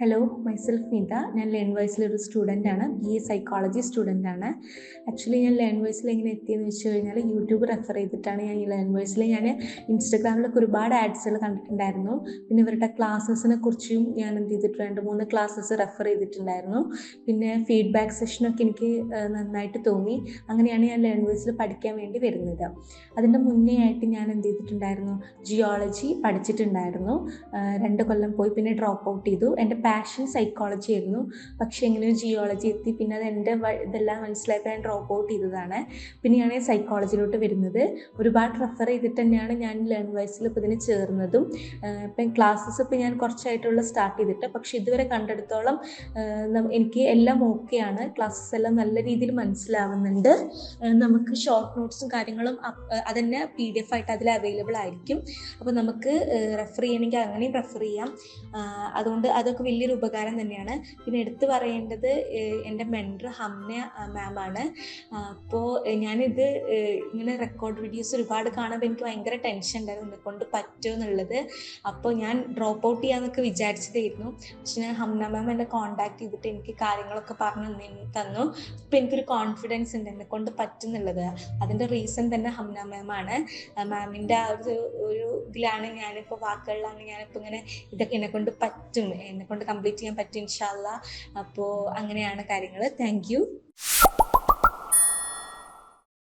Hello myself Neetha ഞാൻ learn ഒരു student ആണ്. ബി എ സൈക്കോളജി സ്റ്റുഡന്റ് ആണ്. ആക്ച്വലി ഞാൻ ലേൺ വോയ്സിൽ എങ്ങനെ എത്തിയെന്ന് വെച്ച് കഴിഞ്ഞാൽ യൂട്യൂബ് റെഫർ ചെയ്തിട്ടാണ് ഞാൻ ഈ ലേൺ വോയ്സിൽ ഞാൻ ഇൻസ്റ്റഗ്രാമിലൊക്കെ ഒരുപാട് ആഡ്സുകൾ കണ്ടിട്ടുണ്ടായിരുന്നു. പിന്നെ ഇവരുടെ ക്ലാസ്സസിനെ കുറിച്ചും ഞാൻ എന്ത് ചെയ്തിട്ട് രണ്ട് മൂന്ന് ക്ലാസ്സസ് റെഫർ ചെയ്തിട്ടുണ്ടായിരുന്നു. പിന്നെ ഫീഡ്ബാക്ക് സെഷനൊക്കെ എനിക്ക് നന്നായിട്ട് തോന്നി. അങ്ങനെയാണ് ഞാൻ ലേൺ വോയ്സിൽ പഠിക്കാൻ വേണ്ടി വരുന്നത്. അതിന്റെ മുന്നേ ആയിട്ട് ഞാൻ എന്ത് ചെയ്തിട്ടുണ്ടായിരുന്നു? ജിയോളജി പഠിച്ചിട്ടുണ്ടായിരുന്നു. രണ്ട് കൊല്ലം പോയി പിന്നെ ഡ്രോപ്പ് ഔട്ട് ചെയ്തു. എന്റെ പാഷൻ സൈക്കോളജി ആയിരുന്നു. പക്ഷേ എങ്ങനെയോ ജിയോളജി എത്തി. പിന്നെ അത് എന്റെ ഇതെല്ലാം മനസ്സിലാക്കാൻ ഞാൻ ഡ്രോപ്പ് ഔട്ട് ചെയ്തതാണ്. പിന്നെയാണ് ഞാൻ സൈക്കോളജിയിലോട്ട് വരുന്നത്. ഒരുപാട് റെഫർ ചെയ്തിട്ട് തന്നെയാണ് ഞാൻ ലേൺ വൈസിൽ ഇപ്പോൾ ഇതിന് ചേർന്നതും. ഇപ്പം ക്ലാസ്സസ് ഇപ്പോൾ ഞാൻ കുറച്ചായിട്ടുള്ള സ്റ്റാർട്ട് ചെയ്തിട്ട്. പക്ഷേ ഇതുവരെ കണ്ടെടുത്തോളം എനിക്ക് എല്ലാം ഓക്കെയാണ് ക്ലാസ്സസ് എല്ലാം നല്ല രീതിയിൽ മനസ്സിലാവുന്നുണ്ട്. നമുക്ക് ഷോർട്ട് നോട്ട്സും കാര്യങ്ങളും അതന്നെ പി ഡി എഫ് ആയിട്ട് അതിൽ അവൈലബിൾ ആയിരിക്കും. അപ്പോൾ നമുക്ക് റെഫർ ചെയ്യണമെങ്കിൽ അങ്ങനെയും റെഫർ ചെയ്യാം. അതുകൊണ്ട് അതൊക്കെ വലിയൊരു ഉപകാരം തന്നെയാണ്. പിന്നെ എടുത്തു പറയേണ്ടത് എന്റെ മെൻഡർ ഹംന മാം ആണ്. അപ്പോൾ ഞാനിത് ഇങ്ങനെ റെക്കോർഡ് വീഡിയോസ് ഒരുപാട് കാണുമ്പോൾ എനിക്ക് ഭയങ്കര ടെൻഷൻ ഉണ്ടായിരുന്നു. എന്നെ കൊണ്ട് പറ്റുമോ എന്നുള്ളത്. അപ്പോൾ ഞാൻ ഡ്രോപ്പ് ഔട്ട് ചെയ്യാമെന്നൊക്കെ വിചാരിച്ചതായിരുന്നു. പക്ഷെ ഞാൻ ഹംന മാം എന്നെ കോൺടാക്ട് ചെയ്തിട്ട് എനിക്ക് കാര്യങ്ങളൊക്കെ പറഞ്ഞു തന്നി- ഇപ്പം എനിക്കൊരു കോൺഫിഡൻസ് ഉണ്ട് എന്നെ കൊണ്ട് പറ്റുന്നുള്ളത്. അതിന്റെ റീസൺ തന്നെ ഹംന മാം ആണ്. മാമിന്റെ ആ ഒരു ഒരു ഇതിലാണ് ഞാനിപ്പോൾ വാക്കുകളിലാണ് ഞാനിപ്പോൾ ഇങ്ങനെ ഇതൊക്കെ എന്നെ കൊണ്ട് പറ്റും എന്നെ കൊണ്ട് കംപ്ലീറ്റ് ചെയ്യാൻ പറ്റും ഇൻഷാല്ല അപ്പോൾ അങ്ങനെയാണ് കാര്യങ്ങൾ താങ്ക്